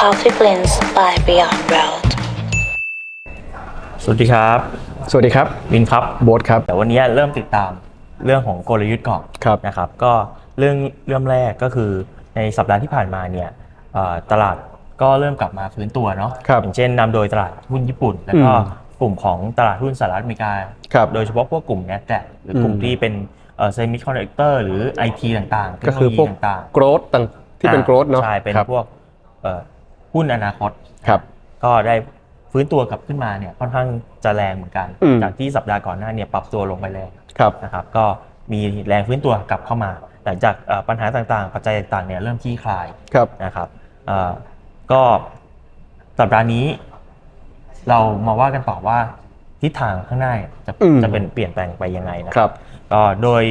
Coffee Blends by Beyond Road สวัสดีครับสวัสดีครับวินครับโบ๊ทครับแต่วันนี้เริ่มติดตามเรื่องของกลยุทธ์ก่อนครับนะครับก็เรื่องเริ่มแรกก็คือในสัปดาห์ที่ผ่านมาเนี่ยเอ่อตลาดก็เริ่มกลับมาฟื้นตัวเนาะครับอย่างเช่นนำโดยตลาดหุ้นญี่ปุ่น แล้วก็อืมกลุ่มของตลาดหุ้นสหรัฐอเมริกา ครับโดยเฉพาะพวกกลุ่ม n a s d a q หรือกลุ่มอืม ที่เป็นเซมิคอนดักเตอร์หรือ IT ต่างๆเทคก็โนโลคือพวกยีต่างๆ โกรธต่างที่เป็นโกรธเนาะใช่ เป็นครับ พวกเอ่อ หุ้นอนาคต ครับ ก็ได้ฟื้นตัวกลับขึ้นมาเนี่ยค่อนข้างจะแรงเหมือนกัน อืม จากที่สัปดาห์ก่อนหน้าเนี่ยปรับตัวลงไปแรงครับ นะครับ ก็มีแรงฟื้นตัวกลับเข้ามา หลังจากเอ่อปัญหาต่างๆปัจจัยต่างๆเนี่ยเริ่มคลี่คลายครับ นะครับเอ่อก็สัปดาห์นี้ เรามาว่ากันต่อว่าทิศทางข้างหน้าเนี่ยจะอืม จะเป็นเปลี่ยนแปลงไปยังไงนะ ครับ ก็โดย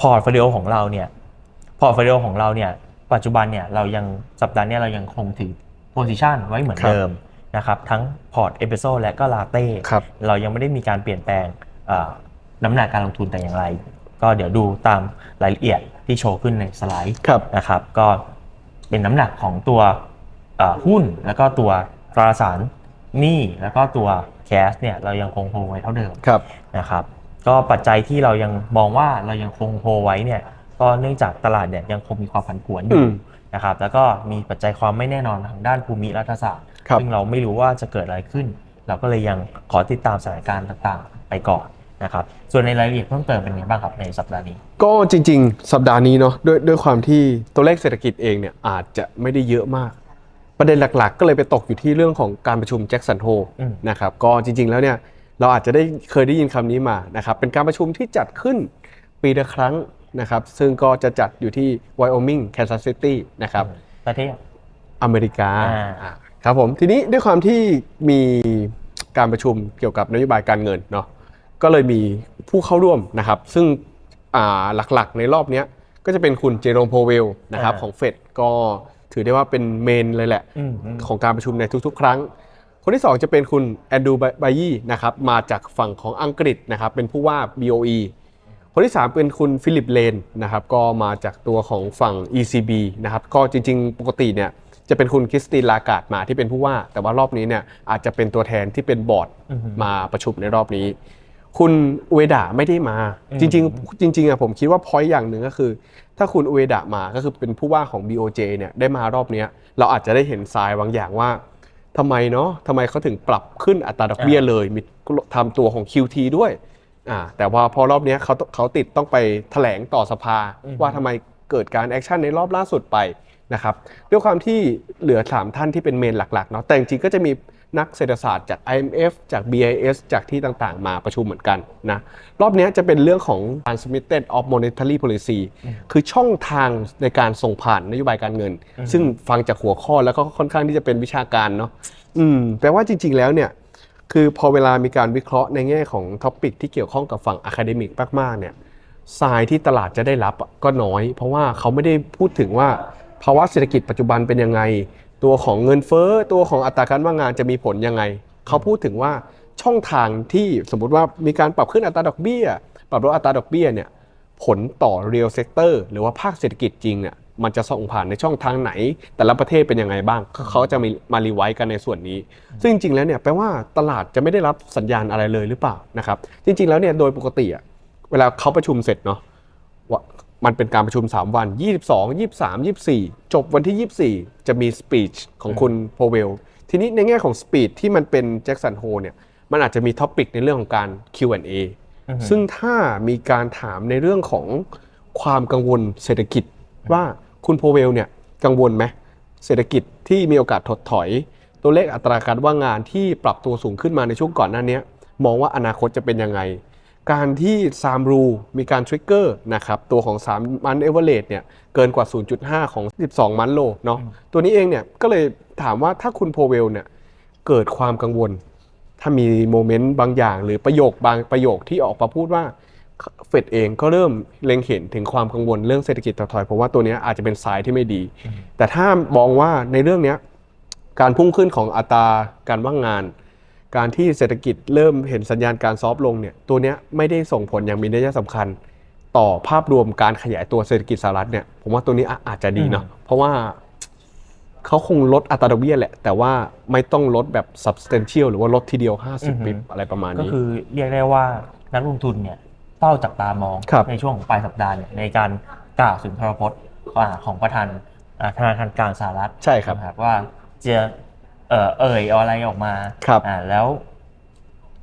พอร์ตโฟลิโอของเราเนี่ยพอร์ตโฟลิโอของเราเนี่ย ปัจจุบันเนี่ยเรายังสัปดาห์เนี้เรายังคงถือโพซิชันไว้เหมือนครับเดิมนะครับทั้งพอร์ตเอเปโซและก็ลาเต้ครับเรายังไม่ได้มีการเปลี่ยนแปลงเอ่อน้ำหนักการลงทุนแต่อย่างไร ก็เดี๋ยวดูตามรายละเอียดที่โชว์ขึ้นในสไลด์ครับนะครับก็เป็นน้ำหนักของตัวเอ่อหุ้นแล้วก็ตัวตราสารหนี้แล้วก็ตัวแคสเนี่ยเรายังคงโฮไว้เท่าเดิมครับนะครับ ก็ปัจจัยที่เรายังมองว่าเรายังคงโฮไว้เนี่ย ก็เนื่องจากตลาดเนี่ยยังคงมีความผันผวนอยู่อืมนะครับแล้วก็มีปัจจัยความไม่แน่นอนทางด้านภูมิรัฐศาสตร์ครับซึ่งเราไม่รู้ว่าจะเกิดอะไรขึ้น เราก็เลยยังขอติดตามสถานการณ์ต่างๆ ไปก่อนนะครับส่วนในรายละเอียดเพิ่มเติมเป็นไงบ้างครับในสัปดาห์นี้ ก็จริง ๆ สัปดาห์นี้เนาะด้วยด้วยความที่ตัวเลขเศรษฐกิจเองเนี่ยอาจจะไม่ได้เยอะมาก ประเด็นหลักๆ ก็เลยไปตกอยู่ที่เรื่องของการประชุมแจ็คสันโฮอืมนะครับก็จริง ๆ แล้วเนี่ยเราอาจจะได้เคยได้ยินคำนี้มานะครับเป็นการประชุมที่จัดขึ้นปีละครั้ง นะครับซึ่งก็จะจัดอยู่ที่ไวโอมิงแคนซัสซิตี้นะครับประเทศอเมริกาอ่าอ่าครับผมทีนี้ด้วยความที่มีการประชุมเกี่ยวกับนโยบายการเงินเนาะก็เลยมีผู้เข้าร่วมนะครับ ซึ่งอ่าหลักๆในรอบเนี้ยก็จะเป็นคุณเจโรมโพเวลนะครับของเฟดก็ถือได้ว่าเป็นเมนเลยแหละอืมอืมของการประชุมในทุกๆ ครั้ง คนที่ 2 จะเป็นคุณแอนดูไบยี่นะครับมาจากฝั่งของอังกฤษนะครับเป็นผู้ว่า BOE คนที่ 3 เป็นคุณฟิลิปเลนนะครับก็มาจากตัวของฝั่ง ECB นะครับก็จริงๆ ปกติเนี่ยจะเป็นคุณคริสตินลากาดมาที่เป็นผู้ว่า แต่ว่ารอบนี้เนี่ยอาจจะเป็นตัวแทนที่เป็นบอร์ดอือฮึมาประชุมในรอบนี้ คุณอุเอดะไม่ได้มาอืมจริงๆจริงๆอะผมคิดว่าพอยต์อย่างหนึ่งก็คือ ถ้าคุณอุเอดะมาก็คือเป็นผู้ว่าของ BOJ เนี่ยได้มารอบเนี้ยเราอาจจะได้เห็นทรายบางอย่างว่าทำไมเนาะทำไมเขาถึงปรับขึ้นอัตราดอกเบี้ยเลยมีทำตัวของ QT ด้วย อ่าแต่ว่าพอรอบเนี้ยเขาเขาติดต้องไปแถลงต่อสภา อืมว่าทำไมเกิดการแอคชั่นในรอบล่าสุดไปนะครับด้วยความที่เหลือ 3 ท่านที่เป็นเมนหลักๆเนาะแต่จริงๆก็จะมีนักเศรษฐศาสตร์จาก IMF จาก BIS จากที่ต่างๆ มาประชุมเหมือนกันนะรอบเนี้ยจะเป็นเรื่องของ transmitted of monetary policy คือช่องทางในการส่งผ่านนโยบายการเงิน ซึ่งฟังจากหัวข้อแล้วก็ค่อนข้างที่จะเป็นวิชาการเนาะอืมแปลว่าจริง ๆ แล้วเนี่ย คือพอเวลามีการวิเคราะห์ในแง่ของท็อปิกที่เกี่ยวข้องกับฝั่งอะคาเดมิกมากๆเนี่ยทรายที่ตลาดจะได้รับก็น้อย เพราะว่าเขาไม่ได้พูดถึงว่าภาวะเศรษฐกิจปัจจุบันเป็นยังไง ตัวของเงินเฟ้อตัวของอัตราการว่างงานจะมีผลยังไง เขาพูดถึงว่าช่องทางที่สมมุติว่ามีการปรับขึ้นอัตราดอกเบี้ย ปรับลดอัตราดอกเบี้ยเนี่ยผลต่อ real sector หรือว่าภาคเศรษฐกิจจริงเนี่ย มันจะส่งผ่านในช่องทางไหน แต่ละประเทศเป็นยังไงบ้างก็เขาจะมีมารีไวซ์กันในส่วนนี้ ซึ่งจริงๆแล้วเนี่ยแปลว่าตลาดจะไม่ได้รับสัญญาณอะไรเลยหรือเปล่านะครับ จริงๆแล้วเนี่ยโดยปกติอะเวลาเขาประชุมเสร็จเนาะว่ามันเป็นการประชุม 3 วัน 22 23 24 จบวันที่ 24 จะมีสปีชของคุณโพเวล ทีนี้ในแง่ของสปีชที่มันเป็นแจ็คสันโฮเนี่ย มันอาจจะมีท็อปิกในเรื่องของการ Q&A อือฮึซึ่งถ้ามีการถามในเรื่องของความกังวลเศรษฐกิจว่า คุณโพเวลเนี่ยกังวลไหมเศรษฐกิจที่มีโอกาสถดถอย ตัวเลขอัตราการว่างงานที่ปรับตัวสูงขึ้นมาในช่วงก่อนหน้านี้มองว่าอนาคตจะเป็นยังไง การที่ซามรูมีการทริกเกอร์นะครับตัวของ3มันเอเวอเรเนี่ยเกินกว่า 0.5 ของ 12 มันโลเนาะตัวนี้เองเนี่ยก็เลยถามว่าถ้าคุณโพเวลเนี่ยเกิดความกังวล ถ้ามีโมเมนต์บางอย่าง หรือประโยคบางประโยคที่ออกมาพูดว่า เฟดเองก็เริ่มเล็งเห็นถึงความกังวลเรื่องเศรษฐกิจถดถอยเพราะว่าตัวเนี้ยอาจจะเป็นสายที่ไม่ดี แต่ถ้ามองว่าในเรื่องเนี้ยการพุ่งขึ้นของอัตราการว่างงาน การที่เศรษฐกิจเริ่มเห็นสัญญาณการซอฟต์ลงเนี่ยตัวเนี้ยไม่ได้ส่งผลอย่างมีนัยสำคัญ ต่อภาพรวมการขยายตัวเศรษฐกิจสหรัฐเนี่ยผมว่าตัวนี้อะอาจจะดีเนาะเพราะว่าเขาคงลดอัตราดอกเบี้ยแหละ แต่ว่าไม่ต้องลดแบบ substantial หรือว่าลดทีเดียวอือฮึ50 ปิบอะไรประมาณก็นี้คือเรียกได้ว่านักลงทุนเนี่ย เฝ้าจับตามองครับในช่วงของปลายสัปดาห์เนี่ยในการกล่าวสุนทรพจน์อ่าของประธานอ่าธนาคารกลางสหรัฐใช่ครับนะว่าจะเอ่อเอ่ยเอาอะไรออกมาครับอ่าแล้ว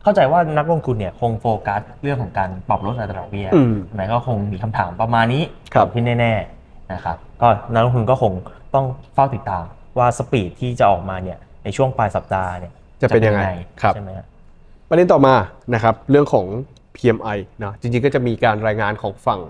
เข้าใจว่านักลงทุนเนี่ยคงโฟกัสเรื่องของการปรับลดอัตราดอกเบี้ยอืมหมายก็คงมีคำถามประมาณนี้ครับเกิดขึ้นแน่ๆนะครับก็นักลงทุนก็คงต้องเฝ้าติดตามว่าสปีดที่จะออกมาเนี่ยในช่วงปลายสัปดาห์เนี่ยจะเป็นยังไงครับใช่ไหมฮะประเด็นต่อมานะครับ เรื่องของ PMI นะจริงๆก็จะมีการรายงานของฝั่ง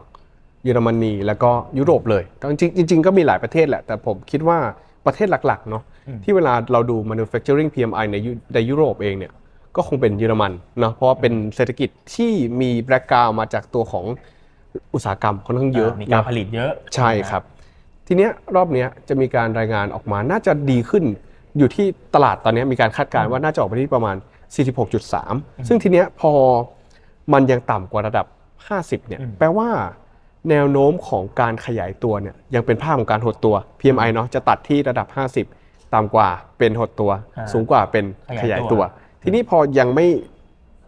เยอรมนีแล้วก็ยุโรปเลยจริงๆจริงๆก็มีหลายประเทศแหละ แต่ผมคิดว่าประเทศหลักๆเนาะอืมที่เวลาเราดู manufacturing PMI ในยุในยุโรปเองเนี่ยก็คงเป็นเยอรมันเนาะเพราะว่าเป็นเศรษฐกิจที่มีแบรกกราวมาจากตัวของอุตสาหกรรมค่อนข้างเยอะมีการนะผลิตเยอะใช่ครับ ทีเนี้ยรอบเนี้ยจะมีการรายงานออกมาน่าจะดีขึ้น อยู่ที่ตลาดตอนเนี้ยมีการคาดการณ์ว่าน่าจะออกไปที่ประมาณ 46.3 ซึ่งทีเนี้ยพอ มันยังต่ำกว่าระดับ 50เนี่ยอืมแปลว่าแนวโน้มของการขยายตัวเนี่ยยังเป็นภาพของการหดตัว PMI เนาะจะตัดที่ระดับ 50 ต่ำกว่าเป็นหดตัวอ่าสูงกว่าเป็นขขยายยายตัตัววทีนี้พอยังไม่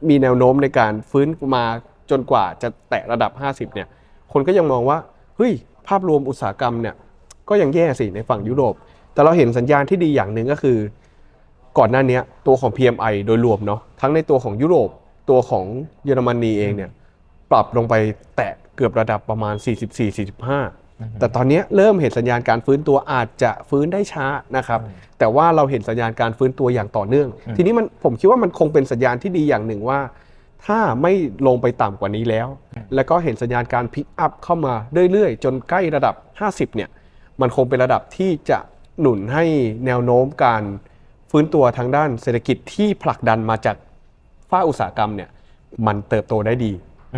มีแนวโน้มในการฟื้นมาจนกว่าจะแตะระดับ 50เนี่ยคนก็ยังมองว่าเฮ้ยภาพรวมอุตสาหกรรมเนี่ยก็ยังแย่สิในฝั่งยุโรป แต่เราเห็นสัญญาณที่ดีอย่างหนึ่งก็คือ ก่อนหน้าเนี้ยตัวของ PMI โดยรวมเนาะทั้งในตัวของยุโรป ตัวของเยอรมนีเองเนี่ยปรับลงไปแตะเกือบระดับประมาณ 44-45 แต่ตอนเนี้ยเริ่มเห็นสัญญาณการฟื้นตัวอาจจะฟื้นได้ช้านะครับ แต่ว่าเราเห็นสัญญาณการฟื้นตัวอย่างต่อเนื่องอืมทีนี้มันผมคิดว่ามันคงเป็นสัญญาณที่ดีอย่างหนึ่งว่า ถ้าไม่ลงไปต่ำกว่านี้แล้ว แล้วก็เห็นสัญญาณการพิกอัพเข้ามาเรื่อยๆ จนใกล้ระดับ 50 เนี่ย มันคงเป็นระดับที่จะหนุนให้แนวโน้มการฟื้นตัวทางด้านเศรษฐกิจที่ผลักดันมาจาก ภาคอุตสาหกรรมเนี่ยมันเติบโตได้ดี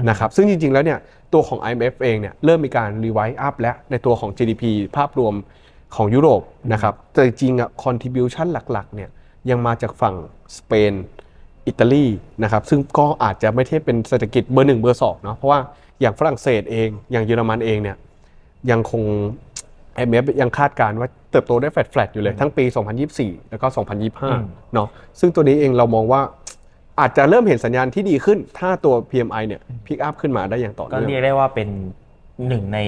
นะครับซึ่งจริงๆแล้วเนี่ยตัวของ IMF เองเนี่ยเริ่มมีการรีไวซ์อัพแล้วในตัวของ GDP ภาพรวมของยุโรปนะครับแต่จริงๆอะ contribution หลักๆเนี่ยยังมาจากฝั่งสเปนอิตาลีนะครับซึ่งก็อาจจะไม่ใช่เป็นเศรษฐกิจเบอร์หนึ่งเบอร์สองเนาะเพราะว่าอย่างฝรั่งเศสเองอย่างเยอรมันเองเนี่ยยังคง IMF ยังคาดการณ์ว่าเติบโตได้แฟลตๆอยู่เลยทั้งปี 2024 แล้วก็อืม2025 เนาะซึ่งตัวนี้เองเรามองว่า อาจจะเริ่มเห็นสัญญาณที่ดีขึ้น ถ้าตัว PMI เนี่ยพิกอัพขึ้นมาได้อย่างต่อก็เนื่อง เรียกได้ว่าเป็นหนึ่งใน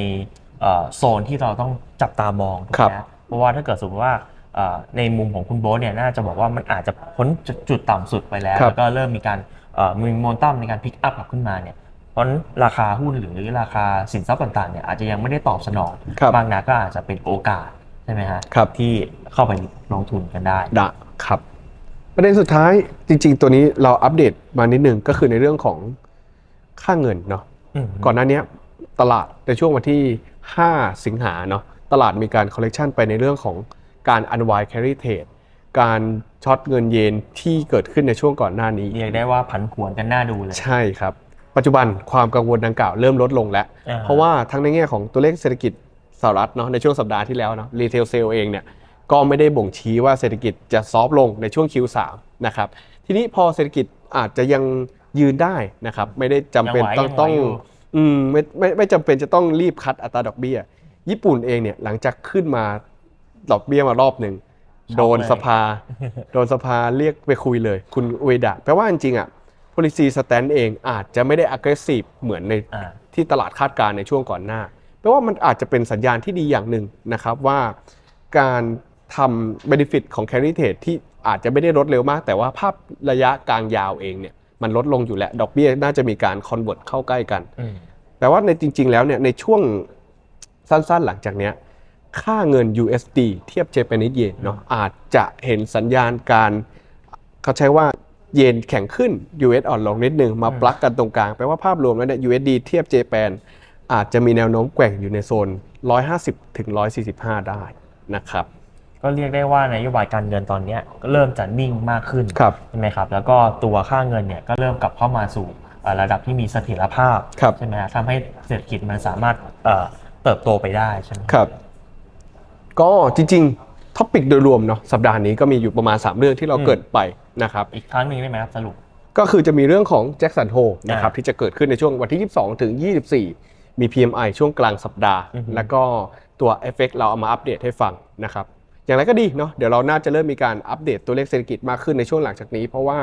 เอ่อโซนที่เราต้องจับตามองถูกครับไหมเพราะว่าถ้าเกิดสมมติว่าเอ่อในมุมของคุณโบ๊ทเนี่ยน่าจะบอกว่ามันอาจจะพ้นจุดจุดต่ำสุดไปแล้ว ครับแล้วก็เริ่มมีการเอ่อมีโมเมนตัมในการพิกอัพกลับขึ้นมาเนี่ยเพราะฉะนั้นราคาหุ้นหรือราคาสินทรัพย์ต่างๆเนี่ยอาจจะยังไม่ได้ตอบสนองครับบางนัดก็อาจจะเป็นโอกาสใช่ไหมฮะครับที่เข้าไปลงทุนกันได้ ดะครับ ประเด็นสุดท้ายจริง ๆ ตัวนี้เราอัปเดตมานิดนึงก็คือในเรื่องของค่าเงินเนาะอืมก่อนหน้าเนี้ยตลาดในช่วงวันที่ 5 สิงหาเนาะตลาดมีการ collection ไปในเรื่องของการ unwind carry trade การช็อตเงินเยนที่เกิดขึ้นในช่วงก่อนหน้านี้ เรียกได้ว่าผันผวนกันน่าดูเลย ใช่ครับ ปัจจุบันความกังวลดังกล่าวเริ่มลดลงแล้วอ่าเพราะว่าทั้งในแง่ของตัวเลขเศรษฐกิจสหรัฐเนาะในช่วงสัปดาห์ที่แล้วเนาะรีเทลเซลเองเนี่ย ก็ไม่ได้บ่งชี้ว่าเศรษฐกิจจะซอฟต์ลงในช่วง Q3 นะครับทีนี้พอเศรษฐกิจอาจจะยังยืนได้นะครับไม่ได้จำเป็นยังไหวต้องยังไหวต้องอยู่อืมไม่ไม่ไม่จำเป็นจะต้องรีบคัดอัตราดอกเบี้ย ญี่ปุ่นเองเนี่ยหลังจากขึ้นมาดอกเบี้ยมารอบหนึ่งโดนสภา โดนสภาเรียกไปคุยเลย คุณอุเอดะแปลว่าจริงๆอะ policy stand เองอาจจะไม่ได้ aggressive เหมือนในอ่าที่ตลาดคาดการณ์ในช่วงก่อนหน้าแปลว่ามันอาจจะเป็นสัญญาณที่ดีอย่างหนึ่งนะครับว่าการ ทำ benefit ของ carry trade ที่อาจจะไม่ได้ลดเร็วมาก แต่ว่าภาพระยะกลางยาวเองเนี่ยมันลดลงอยู่แล้ว ดอกเบี้ยน่าจะมีการ convert เข้าใกล้กันอืมแต่ว่าในจริง ๆ แล้วเนี่ยในช่วงสั้นๆ หลังจากเนี้ยค่าเงิน USD เทียบ Japanese yen เนาะอาจจะเห็นสัญญาณการเขาใช้ว่าเยนแข็งขึ้น US อ่อนลงนิดนึงมาปลักกันตรงกลางแปลว่าภาพรวมแล้วเนี่ย USD เทียบ j p a n อาจจะมีแนวโน้มแกว่งอยู่ในโซน 150ถึง145 ได้นะครับ ก็เรียกได้ว่านโยบายการเงินตอนเนี้ยก็เริ่มจะนิ่งมากขึ้นครับใช่ไหมครับ แล้วก็ตัวค่าเงินเนี่ยก็เริ่มกลับเข้ามาสู่เอ่อระดับที่มีเสถียรภาพครับใช่ไหมฮะทำให้เศรษฐกิจมันสามารถเอ่อเติบโตไปได้ใช่ไหมครับ ก็จริงๆท็อปิกโดยรวมเนาะสัปดาห์นี้ก็มีอยู่ประมาณ 3 เรื่องที่เราเกริดไปนะครับ อีกครั้งหนึ่งได้ไหมครับสรุป ก็คือจะมีเรื่องของแจ็คสันโฮนะครับอ่าที่จะเกิดขึ้นในช่วงวันที่ 22 ถึง 24 มี PMI ช่วงกลางสัปดาห์อือฮึแล้วก็ตัว Effect เราเอามาอัปเดตให้ฟังนะครับ อย่างไรก็ดีเนาะเดี๋ยวเราน่าจะเริ่มมีการอัปเดตตัวเลขเศรษฐกิจมากขึ้นในช่วงหลังจากนี้ เพราะว่า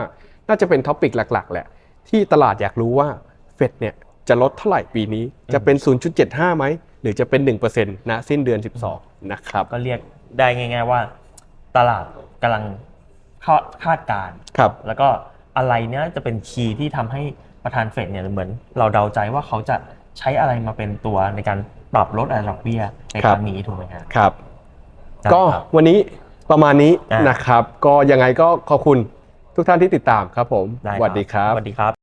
น่าจะเป็นท็อปิกหลัก ๆ แหละ ที่ตลาดอยากรู้ว่าเฟดเนี่ยจะลดเท่าไหร่ปีนี้จะเป็น 0.75ไหมหรือจะเป็น1%นะสิ้นเดือน 12 นะครับ ก็เรียกได้ง่าย ๆว่า ตลาดกำลังคาดคาดการณ์ครับ แล้วก็อะไรเนี้ยจะเป็นคีย์ที่ทำให้ประธานเฟดเนี่ยเหมือนเราเดาใจว่าเขาจะใช้อะไรมาเป็นตัวในการปรับลดอัตราดอกเบี้ยในครั้งนี้ถูกไหมครับครับ ได้ก็ครับ วันนี้ประมาณนี้อ่าน นะครับ ก็ยังไงก็ขอบคุณทุกท่านที่ติดตามครับผมได้สวัสดีครับ สวัสดีครับ